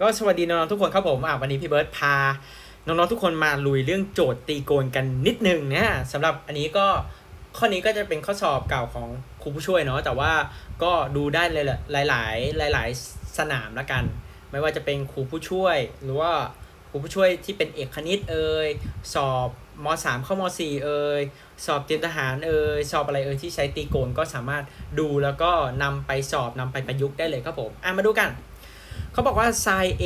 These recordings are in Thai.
ก็สวัสดีน้องๆทุกคนครับผมอะวันนี้พี่เบิร์ตพา น้องๆทุกคนมาลุยเรื่องโจทย์ตีโกนกันนิดนึงนะสำหรับอันนี้ก็ข้อนี้ก็จะเป็นข้อสอบเก่าของครูผู้ช่วยเนาะแต่ว่าก็ดูได้เลยแหละหลาย ๆ หลาย ๆ สนามละกัน ไม่ว่าจะเป็นครูผู้ช่วย หรือว่าครูผู้ช่วยที่เป็นเอกคณิตเอ่ยสอบม .3 เข้าม .4 เอ่ยสอบเตรียมทหารเอ่ยสอบอะไรเอ่ยที่ใช้ตีโกนก็สามารถดูแล้วก็นำไปสอบนำไปประยุกต์ได้เลยครับผมอะมาดูกัน เขาบอกว่า sin a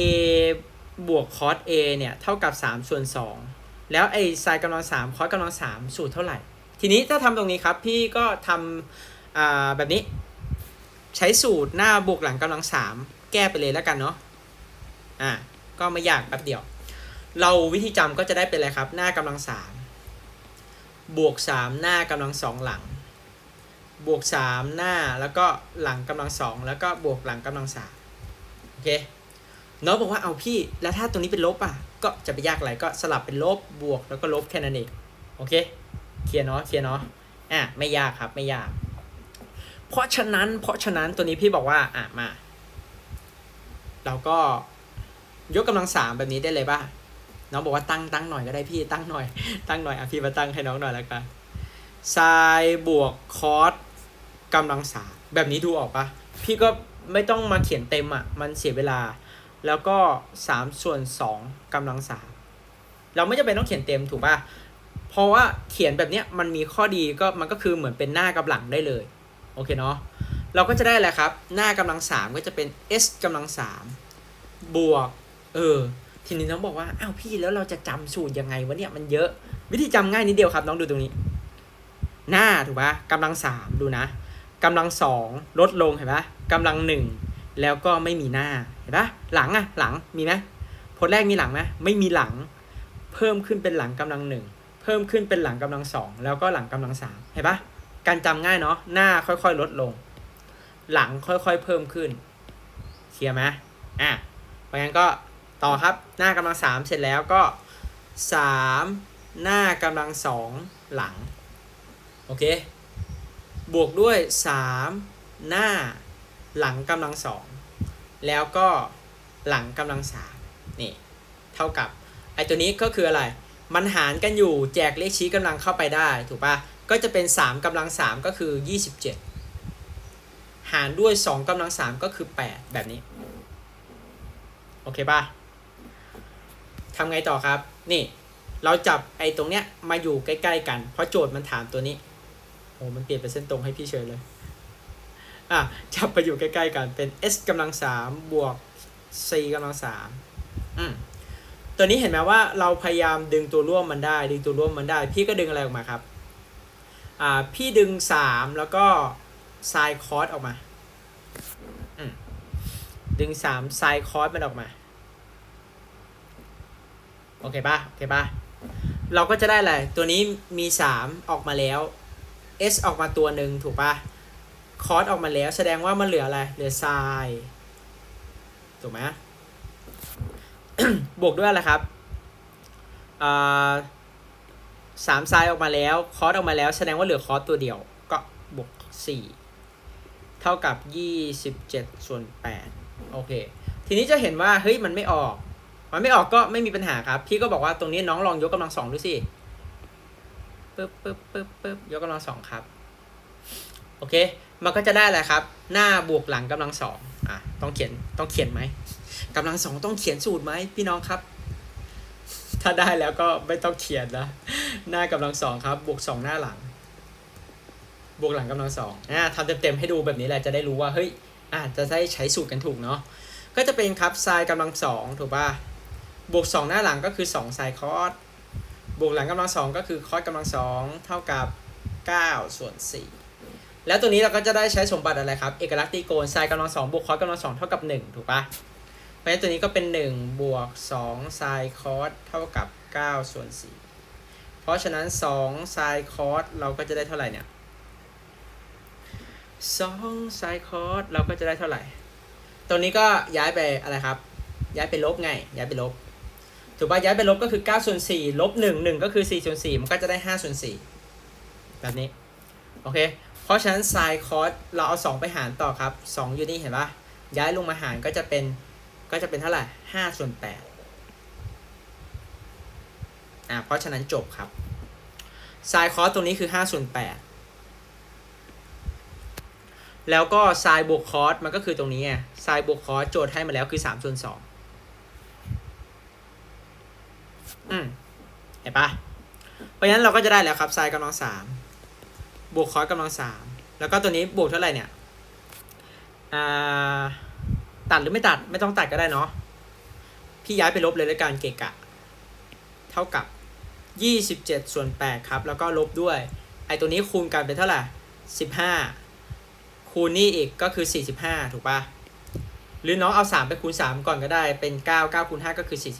บวก cos a เนี่ยเท่ากับ 3 ส่วน 2 แล้วไอ้ sin กำลัง3 cos กำลัง3สูตรเท่าไหร่ ทีนี้ถ้าทำตรงนี้ครับ พี่ก็ทำแบบนี้ ใช้สูตรหน้าบวกหลังกำลัง 3 แก้ไปเลยแล้วกันเนาะอ่าก็ไม่ยากแป๊บเดียว เราวิธีจำก็จะได้เป็นอะไรครับ หน้ากำลัง 3 บวก 3 หน้ากำลัง 2 หลัง บวก 3 หน้าแล้วก็หลังกำลัง 2 แล้วก็บวกหลังกำลัง 3 เคน้องบอกว่าเอาพี่แล้วถ้าตรงนี้เป็นลบอะ ก็จะไปยากอะไรก็สลับเป็นลบบวกแล้วก็ลบแค่นั้นเองโอเคเคลียร์เนาะเคลียร์เนาะอะไม่ยากครับไม่ยาก เพราะฉะนั้นเพราะฉะนั้นตัวนี้พี่บอกว่าอะมา เราก็ยกกำลังสามแบบนี้ได้เลยป่ะน้องบอกว่าตั้งตั้งหน่อยก็ได้พี่ตั้งหน่อย ตั้งหน่อยอะพี่มาตั้งให้น้องหน่อยแล้วกันไซบวกคอสกำลังสามแบบนี้ดูออกปะพี่ก็ ไม่ต้องมาเขียนเต็มอะ มันเสียเวลา แล้วก็3ส่วน2กำลังสามเราไม่จำเป็นต้องเขียนเต็มถูกป่ะ เพราะว่าเขียนแบบเนี้ยมันมีข้อดีก็มันก็คือเหมือนเป็นหน้ากับหลังได้เลย โอเคเนาะ เราก็จะได้แหละครับ หน้ากำลังสามก็จะเป็น s กำลังสามบวก เออ ทีนี้น้องบอกว่า อ้าวพี่แล้วเราจะจำสูตรยังไงวะเนี่ยมันเยอะ วิธีจำง่ายนิดเดียวครับ น้องดูตรงนี้ หน้าถูกปะกำลังสามดูนะ กำลังสองลดลงเห็นปะกำลังหนึ่งแล้วก็ไม่มีหน้าเห็นปะหลังอะหลังมีไหมพจน์แรกมีหลังไหมไม่มีหลัง เพิ่มขึ้นเป็นหลังกำลังหนึ่งเพิ่มขึ้นเป็นหลังกำลังสองแล้วก็หลังกำลังสามเห็นปะการจำง่ายเนาะหน้าค่อยๆลดลง หลังค่อยๆเพิ่มขึ้นเคลียร์ไหมอะเพราะงั้นก็ต่อครับหน้ากำลังสามเสร็จแล้วก็สามหน้ากำลังสองหลังโอเค บวกด้วย 3 หน้า หลังกำลังสองแล้วก็หลังกำลังสามนี่เท่ากับไอตัวนี้ก็คืออะไร มันหารกันอยู่แจกเลขชี้กำลังเข้าไปได้ถูกปะก็จะเป็น 3กำลัง3ก็คือ 27 หารด้วย 2กำลัง3ก็คือ 8 แบบนี้ โอเคปะทำไงต่อครับ นี่ เราจับไอ้ตรงเนี้ยมาอยู่ใกล้ ๆ กัน เพราะโจทย์มันถามตัวนี้ อ้มันเปลี่ยนเป็นเส้นตรงให้พี่เฉยเลย อะ จับไปอยู่ใกล้ๆกันเป็น s กำลังสามบวก c กำลังสามอืมตัวนี้เห็นไหมว่าเราพยายามดึงตัวร่วมมันได้ ดึงตัวร่วมมันได้ พี่ก็ดึงอะไรออกมาครับ อ่า พี่ดึงสามแล้วก็ sin cos ออกมาอืมดึงสาม sin cos มันออกมา โอเคปะโอเคปะเราก็จะได้อะไร ตัวนี้มีสามออกมาแล้ว s ออกมาตัวหนึ่งถูกปะคอสออกมาแล้ว แสดงว่ามันเหลืออะไร เหลือไซน์ถูกไหมบวกด้วยอะไรครับสามไซน์ออกมาแล้วคอสออกมาแล้ว แสดงว่าเหลือคอสตัวเดียว ก็บวกสี่เท่ากับยี่สิบเจ็ดส่วนแปดโอเค ทีนี้จะเห็นว่า เฮ้ย มันไม่ออก มันไม่ออกก็ไม่มีปัญหาครับ พี่ก็บอกว่าตรงนี้น้องลองยกกำลังสองดูสิ ปึ๊บปึ๊บปึ๊บปึ๊บยกกำลังสองครับ โอเค มันก็จะได้แหละครับ หน้าบวกหลังกำลังสองอะต้องเขียนต้องเขียนไหมกำลังสองต้องเขียนสูตรไหมพี่น้องครับ ถ้าได้แล้วก็ไม่ต้องเขียนนะหน้ากำลังสองครับ บวกสองหน้าหลัง บวกหลังกำลังสองอ่าทำเต็มๆให้ดูแบบนี้แหละจะได้รู้ว่าเฮ้ยอ่าจะได้ใช้สูตรกันถูกเนาะก็จะเป็นครับไซน์กำลังสองถูกป่ะบวกสองหน้าหลังก็คือสองไซน์คอส บวกหลังกำลังสองก็คือคอสกำลังสองเท่ากับ 9 ส่วน 4 แล้วตัวนี้เราก็จะได้ใช้สมบัติอะไรครับ เอกลักษณ์ตีโกนไซน์กำลังสองบวกคอสกำลังสองเท่ากับ 1 ถูกปะเพราะฉะนั้นตัวนี้ก็เป็น 1 บวก2ไซน์คอสเท่ากับ 9 ส่วน 4 เพราะฉะนั้น2ไซน์คอสเราก็จะได้เท่าไหร่เนี่ย2ไซน์คอสเราก็จะได้เท่าไหร่ ตัวนี้ก็ย้ายไปอะไรครับ ย้ายไปลบไง ย้ายไปลบ ถูกป่ะย้ายไปลบก็คือ9ส่วน4ลบ1 1 ก็คือ4ส่วน4มันก็จะได้5ส่วน4แบบนี้ โอเค เพราะฉะนั้น sin cos เราเอา 2 ไปหารต่อครับ 2 อยู่นี่เห็นปะย้ายลงมาหารก็จะเป็นก็จะเป็นเท่าไหร่ห้าส่วนแปดอ่าเพราะฉะนั้นจบครับไซน์คอสตรงนี้คือห้าส่วนแปดแล้วก็ไซน์บวกคอสมันก็คือตรงนี้ไงไซน์บวกคอสโจทย์ให้มาแล้วคือสามส่วนส อืมเห็นปะเพราะฉะนั้นเราก็จะได้แล้วครับไซน์กำลังสามบวกคอสกำลังสามแล้วก็ตัวนี้บวกเท่าไหร่เนี่ยอ่าตัดหรือไม่ตัดไม่ต้องตัดก็ได้เนาะพี่ย้ายไปลบเลยแล้วกันเกะกะ เท่ากับยี่สิบเจ็ดส่วนแปดครับ แล้วก็ลบด้วย ไอตัวนี้คูณกันเป็นเท่าไหร่สิบห้าคูณนี่อีกก็คือสี่สิบห้าถูกปะหรือน้องเอาสามไปคูณสามก่อนก็ได้เป็นเก้าเก้าคูณห้าก็คือสี่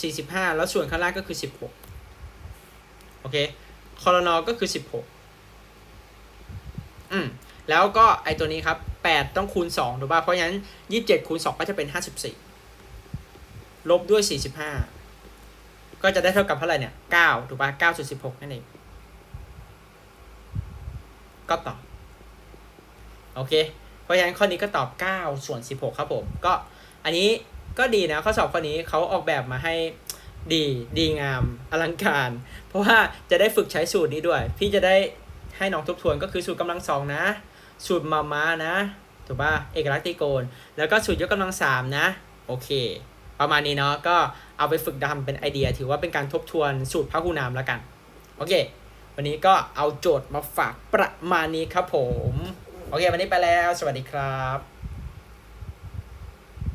สิบห้าสี่สิบห้าแล้วส่วนข้างล่างก็คือสิบหกโอเคคอรนอก็คือสิบหกอืม แล้วก็ไอตัวนี้ครับ 8 ต้องคูณ2ถูกป่ะ เพราะฉะนั้น 27 คูณ 2 ก็จะเป็น 54 ลบด้วย 45 ก็จะได้เท่ากับเท่าไหร่เนี่ย 9 ถูกป่ะ9ส่วน16 นั่นเอง ก็ตอบ โอเค เพราะฉะนั้นข้อนี้ก็ตอบ 9 ส่วน 16 ครับผม ก็อันนี้ ก็ดีนะข้อสอบข้อนี้เขาออกแบบมาให้ดีดีงามอลังการ เพราะว่าจะได้ฝึกใช้สูตรนี้ด้วย พี่จะได้ให้น้องทบทวนก็คือสูตรกำลังสองนะ สูตรมามานะถูกป่ะเอกลักษณ์ตรีโกณแล้วก็สูตรยกกำลังสามนะ โอเค ประมาณนี้เนาะก็เอาไปฝึกทำเป็นไอเดีย ถือว่าเป็นการทบทวนสูตรพหุนามแล้วกัน โอเค วันนี้ก็เอาโจทย์มาฝากประมาณนี้ครับผม โอเค วันนี้ไปแล้ว สวัสดีครับ